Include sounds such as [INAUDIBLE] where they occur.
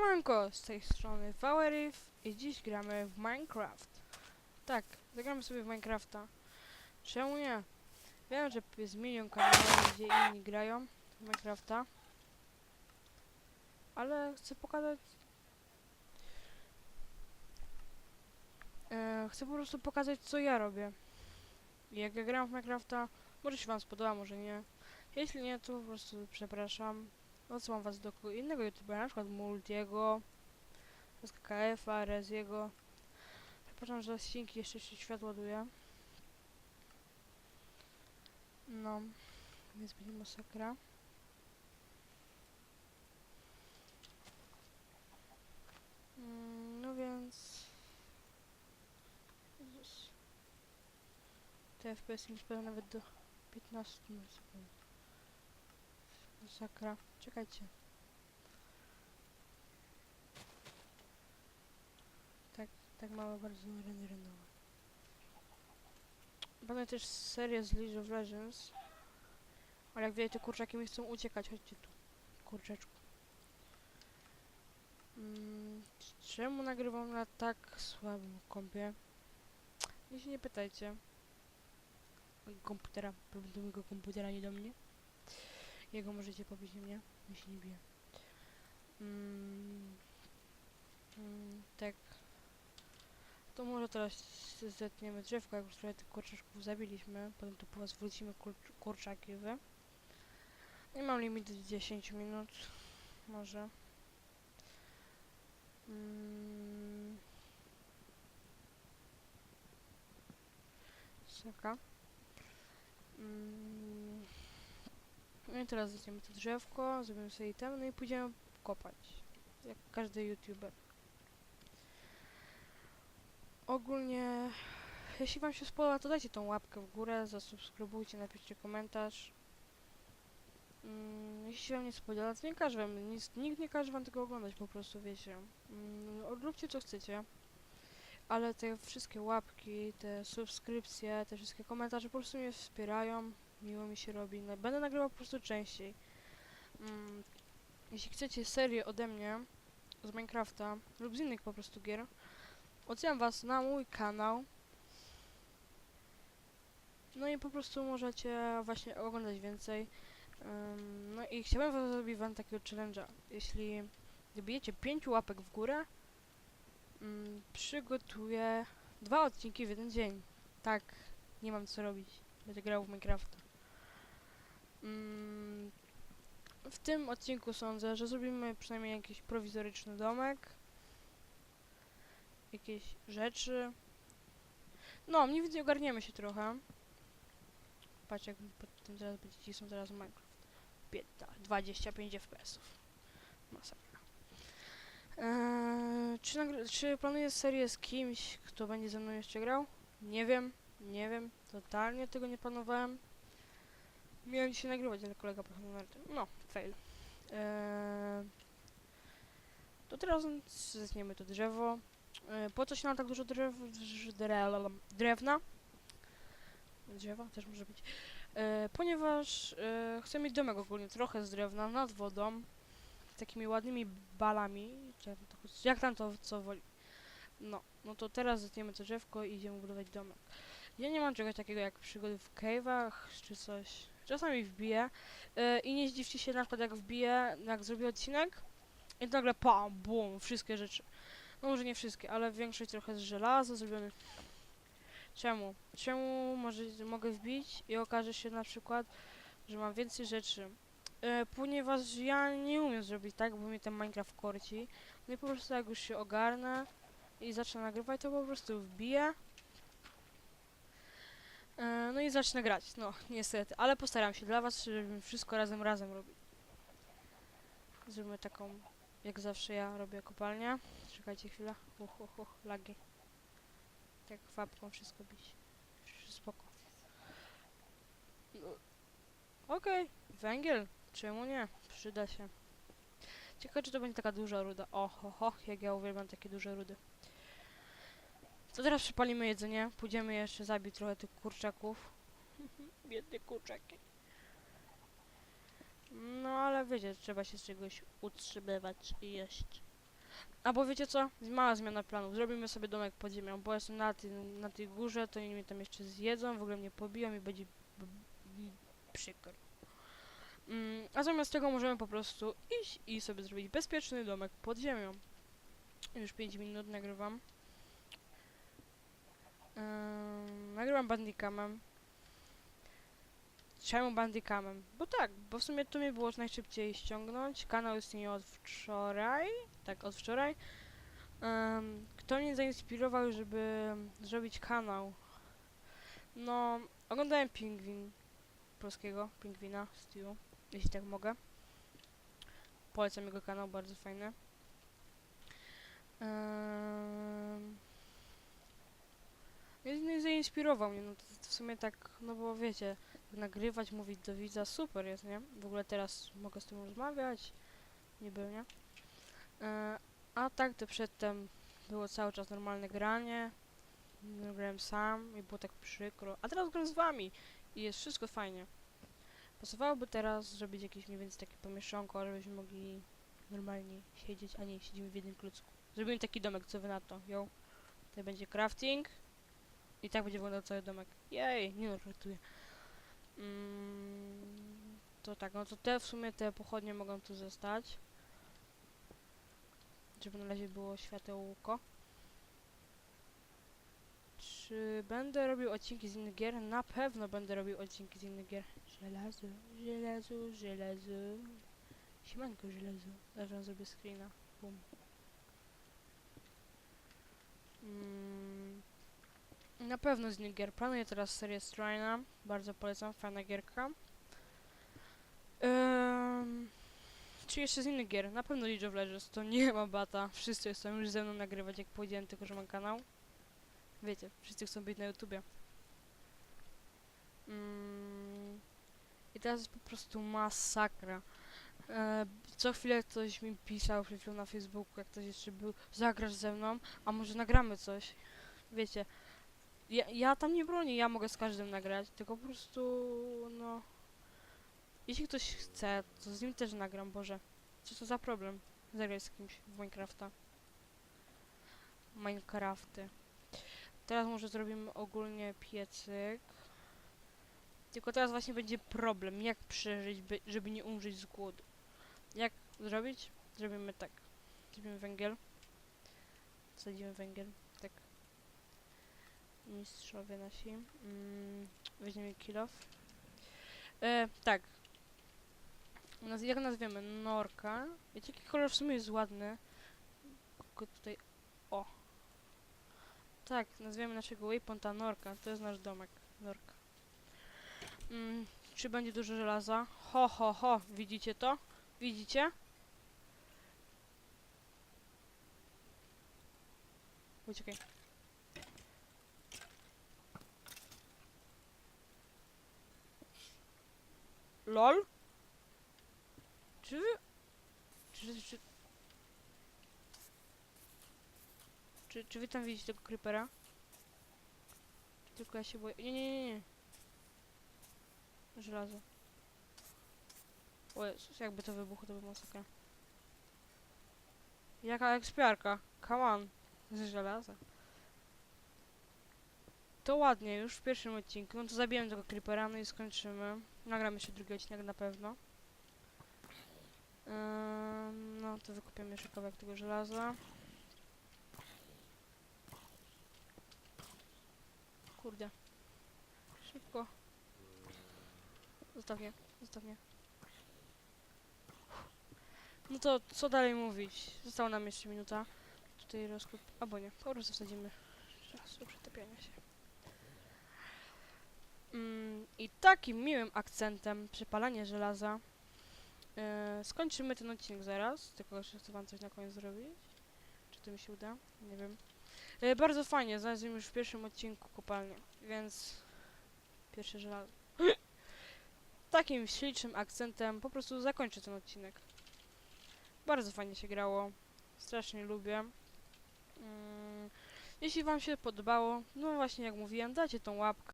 Siemanko, z tej strony Valerif i dziś gramy w Minecraft. Tak, zagramy sobie w Minecrafta. Czemu nie? Wiem, że jest milion kanałów, gdzie inni grają w Minecrafta. Ale chcę pokazać... E, chcę po prostu pokazać, co ja robię. Jak ja gram w Minecrafta, może się wam spodoba, może nie. Jeśli nie, to po prostu przepraszam. Odsyłam was do innego youtubera, na przykład Multiego, SKKF-a, Reziego. Przepraszam, że odcinki jeszcze się świat ładuje. No, więc będzie masakra. Mm, No więc... Te FPS mi spadły nawet do 15 na Masakra. Czekajcie. Tak, tak mało bardzo renderowane. Będę też serię z League of Legends. Ale jak wiecie, kurczaki mi chcą uciekać. Chodźcie tu. Kurczeczku. Mm, czemu nagrywam na tak słabym kompie? Nie się nie pytajcie. Mojego komputera, do mojego komputera, nie do mnie. Jego możecie pobić nie mnie, się nie bije. Mm, mm, tak. To może teraz zetniemy drzewko, jak już trochę tych kurczaczków zabiliśmy. Potem tu po was wrócimy kurcz kurczaki wy. I mam limit 10 minut. Może. Mm. Mm. No i teraz weźmiemy to drzewko, zrobimy sobie item, no i pójdziemy kopać. Jak każdy youtuber. Ogólnie, jeśli wam się spodoba, to dajcie tą łapkę w górę, zasubskrybujcie, napiszcie komentarz. Mm, jeśli wam nie spodoba, to nie każe wam, nic, nikt nie każe wam tego oglądać, po prostu wiecie. Mm, odróbcie co chcecie. Ale te wszystkie łapki, te subskrypcje, te wszystkie komentarze po prostu mnie wspierają miło mi się robi. No, Będę nagrywał po prostu częściej. Mm, jeśli chcecie serię ode mnie z Minecrafta lub z innych po prostu gier, odsyłam was na mój kanał. No i po prostu możecie właśnie oglądać więcej. Ym, no i chciałbym was zrobić wam takiego challenge'a. Jeśli dobijecie 5 łapek w górę, mm, przygotuję dwa odcinki w jeden dzień. Tak, nie mam co robić. Będę grał w Minecrafta. Mm, w tym odcinku sądzę, że zrobimy przynajmniej jakiś prowizoryczny domek. Jakieś rzeczy. No, mniej więcej ogarniemy się trochę. Patrz jak pod tym teraz będzie są teraz Minecraft. Bieda, 25 FPS-ów. Masakra. Eee, czy, czy planuję serię z kimś, kto będzie ze mną jeszcze grał? Nie wiem, nie wiem. Totalnie tego nie planowałem. Miałem dzisiaj nagrywać, ale kolega pojechał na. No, fail. Eee, to teraz zetniemy to drzewo. Eee, po co się nam tak dużo drzew, drz- dre- drewna? Drzewa też może być. Eee, ponieważ e, chcę mieć domek ogólnie trochę z drewna nad wodą. Takimi ładnymi balami. jak tam to co woli. No, no to teraz zetniemy to drzewko i idziemy budować domek. Ja nie mam czegoś takiego jak przygody w cave'ach czy coś. Czasami wbiję yy, i nie zdziwcie się na przykład jak wbiję, jak zrobię odcinek i nagle pam, bum, wszystkie rzeczy. No może nie wszystkie, ale większość trochę z żelaza zrobione. Czemu? Czemu może, mogę wbić i okaże się na przykład, że mam więcej rzeczy? Yy, ponieważ ja nie umiem zrobić tak, bo mnie ten Minecraft korci. No i po prostu jak już się ogarnę i zacznę nagrywać, to po prostu wbiję E, No i zacznę grać, no niestety, ale postaram się dla was, żebym wszystko razem razem robił. Zrobimy taką, jak zawsze ja robię kopalnię. Czekajcie chwilę, uch, uch, uch, lagi. Tak wapką wszystko bić. Spoko. Okej, węgiel, czemu nie? Przyda się. Ciekawe czy to będzie taka duża ruda. O, ho, ho, jak ja uwielbiam takie duże rudy. To teraz przypalimy jedzenie. Pójdziemy jeszcze zabić trochę tych kurczaków. [LAUGHS] Biedne kurczaki. No ale wiecie, trzeba się z czegoś utrzymywać i jeść. Albo wiecie co? Mała zmiana planów. Zrobimy sobie domek pod ziemią, bo jestem na, tej na tej górze, to oni mnie tam jeszcze zjedzą, w ogóle mnie pobiją i będzie przykro. Mm, a zamiast tego możemy po prostu iść i sobie zrobić bezpieczny domek pod ziemią. Już 5 minut nagrywam. Ym, nagrywam bandicamem. Czemu bandicamem? Bo tak, bo w sumie to mi było najszybciej ściągnąć. Kanał istnieje od wczoraj. Tak, od wczoraj. Ym, kto mnie zainspirował, żeby zrobić kanał? No, oglądałem Pingwin polskiego, Pingwina, Stew, jeśli tak mogę. Polecam jego kanał, bardzo fajny. Ym, no i- no i zainspirował mnie, no to, to w sumie tak, no bo wiecie, nagrywać, mówić do widza, super jest, nie? W ogóle teraz mogę z tym rozmawiać, niby, nie? E, a tak to przedtem było cały czas normalne granie, grałem sam i było tak przykro, a teraz gram z wami i jest wszystko fajnie. Pasowałoby teraz zrobić jakieś mniej więcej takie pomieszczonko, żebyśmy mogli normalnie siedzieć, a nie siedzimy w jednym klucku. Zrobimy taki domek, co wy na to, yo? Tutaj będzie crafting i tak będzie wyglądał cały domek. Jej, nie no, żartuję. Mm, to tak, no to te w sumie te pochodnie mogą tu zostać. Żeby na razie było światełko. Czy będę robił odcinki z innych gier? Na pewno będę robił odcinki z innych gier. Żelazo, żelazo, żelazo. Siemanko żelazo. Zaraz zrobię screena. Bum. Mm, na pewno z innych gier. Planuję teraz serię Strina. Bardzo polecam, fajna gierka. Um, czy jeszcze z innych gier? Na pewno League of Legends. To nie ma bata. Wszyscy chcą już ze mną nagrywać, jak powiedziałem, tylko że mam kanał. Wiecie, wszyscy chcą być na YouTubie. Mm, I teraz jest po prostu masakra. Co chwilę ktoś mi pisał na Facebooku, jak ktoś jeszcze był, zagrasz ze mną, a może nagramy coś. Wiecie, ja, ja tam nie bronię, ja mogę z każdym nagrać, tylko po prostu, no... Jeśli ktoś chce, to z nim też nagram, Boże. Co to za problem? Zagrać z kimś w Minecrafta. Minecrafty. Teraz może zrobimy ogólnie piecyk. Tylko teraz właśnie będzie problem, jak przeżyć, by, żeby nie umrzeć z głodu. Jak zrobić? Zrobimy tak. Zrobimy węgiel. Wsadzimy węgiel. Mistrzowie nasi. Mm, weźmiemy kilof. E, tak. Naz jak nazwiemy? Norka. Wiecie, jaki kolor w sumie jest ładny? Go tutaj... O! Tak, nazwiemy naszego waypointa Norka. To jest nasz domek. Norka. Mm, czy będzie dużo żelaza? Ho, ho, ho. Widzicie to? Widzicie? Uciekaj. LOL? Czy wy... Czy, czy... Czy, czy wy tam widzicie tego creepera? Czy tylko ja się boję? Nie, nie, nie, nie. Żelazo. O Jezus, jakby to wybuchło, to by masakra. Jaka ekspiarka? Come on. Z żelaza. To ładnie, już w pierwszym odcinku. No to zabijemy tego creepera, no i skończymy. Nagram jeszcze drugi odcinek na pewno. No to wykupiamy jeszcze kawałek tego żelaza. Kurde. Szybko. Zostaw mnie, zostaw mnie. No to co dalej mówić? Została nam jeszcze minuta. Tutaj rozkup... Albo nie, po prostu wsadzimy czas do się. Mm, I takim miłym akcentem przypalanie żelaza e, skończymy ten odcinek zaraz, tylko jeszcze chcę wam coś na koniec zrobić. Czy to mi się uda? Nie wiem. E, bardzo fajnie, znalazłem już w pierwszym odcinku kopalnię, więc pierwsze żelazo. [CLEARS THROAT] Takim ślicznym akcentem po prostu zakończę ten odcinek. Bardzo fajnie się grało. Strasznie lubię. Mm, jeśli wam się podobało, no właśnie jak mówiłem, dajcie tą łapkę.